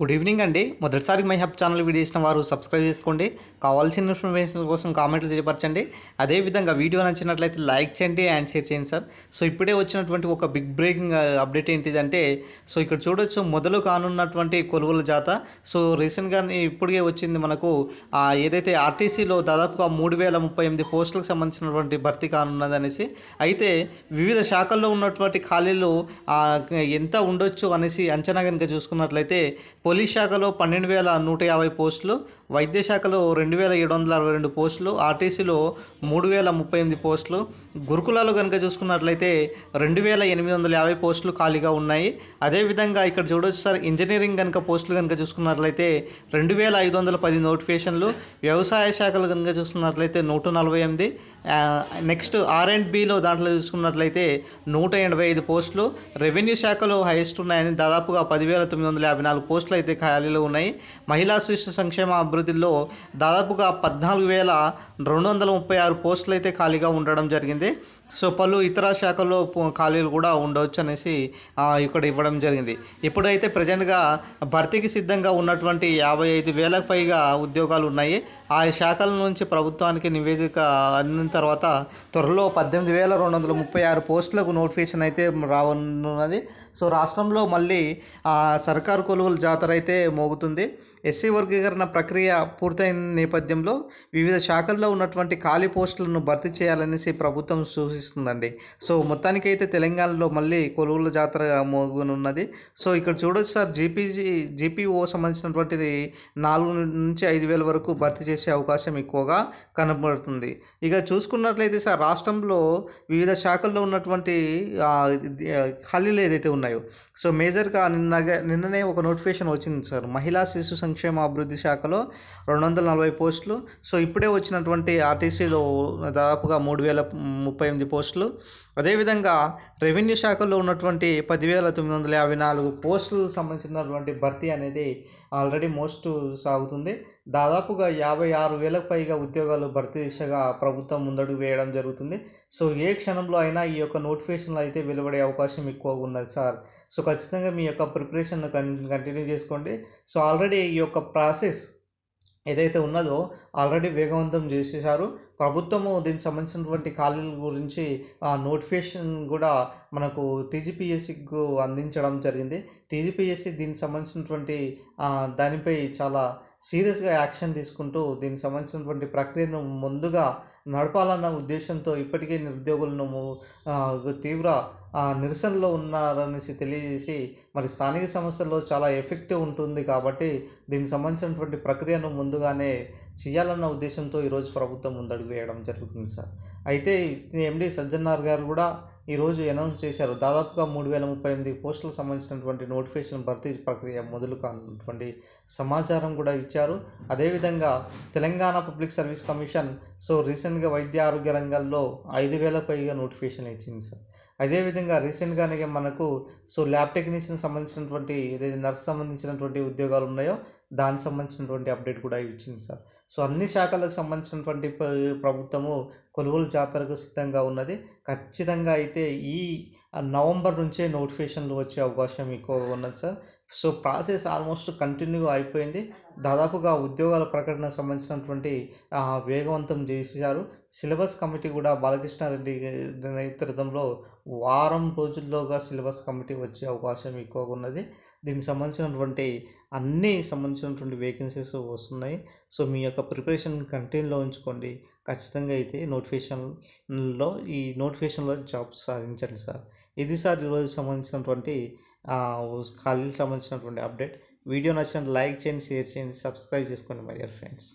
Good evening అండి. మొదటిసారి my hub channel video చేసిన వారు సబ్స్క్రైబ్ చేసుకోండి. కావాల్సిన ఇన్ఫర్మేషన్ కోసం కామెంట్లు తెలియపరచండి. అదేవిధంగా వీడియో నచ్చినట్లయితే లైక్ చేయండి అండ్ షేర్ చేయండి సార్ సో ఇప్పుడే వచ్చినటువంటి ఒక బిగ్ బ్రేకింగ్ అప్డేట్ ఏంటిదంటే సో ఇక్కడ చూడొచ్చు మొదలు కానున్నటువంటి కొలువుల జాత. సో రీసెంట్గా ఇప్పుడే వచ్చింది మనకు ఏదైతే ఆర్టీసీలో దాదాపుగా మూడు వేల ముప్పై ఎనిమిది పోస్టులకు సంబంధించినటువంటి భర్తీ కానున్నది అనేసి అయితే వివిధ శాఖల్లో ఉన్నటువంటి ఖాళీలు ఎంత ఉండొచ్చు అనేసి అంచనా కనుక చూసుకున్నట్లయితే పోలీస్ శాఖలో పన్నెండు వేల నూట యాభై పోస్టులు వైద్య శాఖలో రెండు వేల ఏడు వందల అరవై రెండు పోస్టులు ఆర్టీసీలో మూడు వేల ముప్పై ఎనిమిది పోస్టులు. గురుకులాలు కనుక చూసుకున్నట్లయితే రెండు వేల ఎనిమిది వందల యాభై పోస్టులు ఖాళీగా ఉన్నాయి. అదేవిధంగా ఇక్కడ చూడొచ్చు సార్ ఇంజనీరింగ్ కనుక పోస్టులు కనుక చూసుకున్నట్లయితే రెండు వేల ఐదు వందల పది నోటిఫికేషన్లు వ్యవసాయ శాఖలు కనుక చూసుకున్నట్లయితే నూట నలభై ఎనిమిది నెక్స్ట్ ఆర్ అండ్ బిలో దాంట్లో చూసుకున్నట్లయితే నూట ఎనభై ఐదు పోస్టులు రెవెన్యూ శాఖలో హైయెస్ట్ ఉన్నాయని దాదాపుగా పదివేల తొమ్మిది వందల యాభై నాలుగు పోస్టులు అయితే ఖాళీలు ఉన్నాయి. మహిళా శిశు సంక్షేమ అభివృద్ధిలో దాదాపుగా పద్నాలుగు వేల రెండు వందల ముప్పై ఆరు పోస్టులు అయితే ఖాళీగా ఉండడం జరిగింది. సో పలు ఇతర శాఖల్లో ఖాళీలు కూడా ఉండవచ్చు అనేసి ఇక్కడ ఇవ్వడం జరిగింది. ఇప్పుడైతే ప్రజెంట్గా భర్తీకి సిద్ధంగా ఉన్నటువంటి యాభై ఐదు వేలకు పైగా ఉద్యోగాలు ఉన్నాయి. ఆ శాఖల నుంచి ప్రభుత్వానికి నివేదిక అందిన తర్వాత త్వరలో పద్దెనిమిది వేల రెండు వందల ముప్పై ఆరు పోస్టులకు నోటిఫికేషన్ అయితే రానున్నది సో రాష్ట్రంలో మళ్ళీ ఆ, సర్కారు కొలువుల జాతర అయితే మోగుతుంది. ఎస్సీ వర్గీకరణ ప్రక్రియ పూర్తయిన నేపథ్యంలో వివిధ శాఖల్లో ఉన్నటువంటి ఖాళీ పోస్టులను భర్తీ చేయాలనేసి ప్రభుత్వం సూచిస్తుందండి. సో మొత్తానికైతే తెలంగాణలో మళ్ళీ కొలువుల జాతర మోగనున్నది. సో ఇక్కడ చూడొచ్చు సార్ జీపీజీ జీపీఓ సంబంధించినటువంటిది నాలుగు నుంచి ఐదు వేల వరకు భర్తీ చేసే అవకాశం ఎక్కువగా కనబడుతుంది. ఇక చూసుకున్నట్లయితే సార్ రాష్ట్రంలో వివిధ శాఖల్లో ఉన్నటువంటి ఖాళీలు ఏదైతే ఉన్నాయో సో మేజర్గా నిన్న నిన్ననే ఒక నోటిఫికేషన్ వచ్చింది సార్. మహిళా శిశు సంక్షేమ అభివృద్ధి శాఖలో రెండు వందల నలభై పోస్టులు. సో ఇప్పుడే వచ్చినటువంటి ఆర్టీసీలో దాదాపుగా మూడు వేల ముప్పై ఎనిమిది పోస్టులు. అదేవిధంగా రెవెన్యూ శాఖలో ఉన్నటువంటి పదివేల తొమ్మిది వందల యాభై నాలుగు పోస్టులకు సంబంధించినటువంటి భర్తీ అనేది ఆల్రెడీ మోస్ట్ సాగుతుంది. దాదాపుగా యాభై ఆరు వేలకు పైగా ఉద్యోగాలు భర్తీ దిశగా ప్రభుత్వం ముందడుగు వేయడం జరుగుతుంది. సో ఏ క్షణంలో అయినా ఈ యొక్క నోటిఫికేషన్లు అయితే వెలువడే అవకాశం ఎక్కువగా ఉన్నది సార్. సో ఖచ్చితంగా మీ యొక్క ప్రిపరేషన్ కంటిన్యూ చేసుకోండి. సో ఆల్రెడీ ఈ యొక్క ప్రాసెస్ ఏదైతే ఉన్నదో ఆల్రెడీ వేగవంతం చేసేసారు ప్రభుత్వము దీనికి సంబంధించినటువంటి ఖాళీల గురించి నోటిఫికేషన్ కూడా మనకు టీజీపీఎస్సీకు అందించడం జరిగింది. టీజీపీఎస్సి దీనికి సంబంధించినటువంటి దానిపై చాలా సీరియస్గా యాక్షన్ తీసుకుంటూ దీనికి సంబంధించినటువంటి ప్రక్రియను ముందుగా నడపాలన్న ఉద్దేశంతో ఇప్పటికే నిరుద్యోగులను తీవ్ర ఆ, నిరసనలో ఉన్నారనేసి తెలియజేసి మరి స్థానిక సమస్యల్లో చాలా ఎఫెక్టివ్ ఉంటుంది కాబట్టి దీనికి సంబంధించినటువంటి ప్రక్రియను ముందుగానే చేయాలన్న ఉద్దేశంతో ఈరోజు ప్రభుత్వం ముందడుగు వేయడం జరుగుతుంది సార్. అయితే ఎండి సజ్జనార్ గారు కూడా ఈరోజు అనౌన్స్ చేశారు. దాదాపుగా మూడు వేల ముప్పై ఎనిమిది పోస్టులకు సంబంధించినటువంటి నోటిఫికేషన్ భర్తీ ప్రక్రియ మొదలు కానటువంటి సమాచారం కూడా ఇచ్చారు. అదేవిధంగా Telangana public service commission so రీసెంట్గా వైద్య ఆరోగ్య రంగాల్లో ఐదు వేల పైగా నోటిఫికేషన్ ఇచ్చింది సార్. అదేవిధంగా రీసెంట్గానే మనకు సో ల్యాబ్ టెక్నీషియన్ సంబంధించినటువంటి ఏదైతే నర్స్ సంబంధించినటువంటి ఉద్యోగాలు ఉన్నాయో దానికి సంబంధించినటువంటి అప్డేట్ కూడా ఇచ్చింది సార్. సో అన్ని శాఖలకు సంబంధించినటువంటి ప్రభుత్వము కొలువుల జాతరకు సిద్ధంగా ఉన్నది. ఖచ్చితంగా అయితే ఈ నవంబర్ నుంచే నోటిఫికేషన్లు వచ్చే అవకాశం ఎక్కువగా ఉన్నది sir. So process almost continue అయిపోయింది. దాదాపుగా ఉద్యోగాల ప్రకటన సంబంధించినటువంటి వేగవంతం చేశారు. సిలబస్ కమిటీ కూడా బాలకృష్ణారెడ్డి నేతృత్వంలో వారం రోజుల్లోగా సిలబస్ కమిటీ వచ్చే అవకాశం ఎక్కువగా ఉన్నది. దీనికి సంబంధించినటువంటి అన్ని సంబంధించినటువంటి వేకెన్సీస్ వస్తున్నాయి. సో మీ యొక్క ప్రిపరేషన్ కంటిన్యూలో ఉంచుకోండి. ఖచ్చితంగా అయితే నోటిఫికేషన్లో ఈ నోటిఫికేషన్లో జాబ్స్ సాధించండి సార్. ఇది సార్ ఈరోజు సంబంధించినటువంటి ఖాళీలకు సంబంధించినటువంటి అప్డేట్ వీడియో నచ్చిన లైక్ చేయండి షేర్ చేయండి సబ్స్క్రైబ్ చేసుకోండి మై డియర్ ఫ్రెండ్స్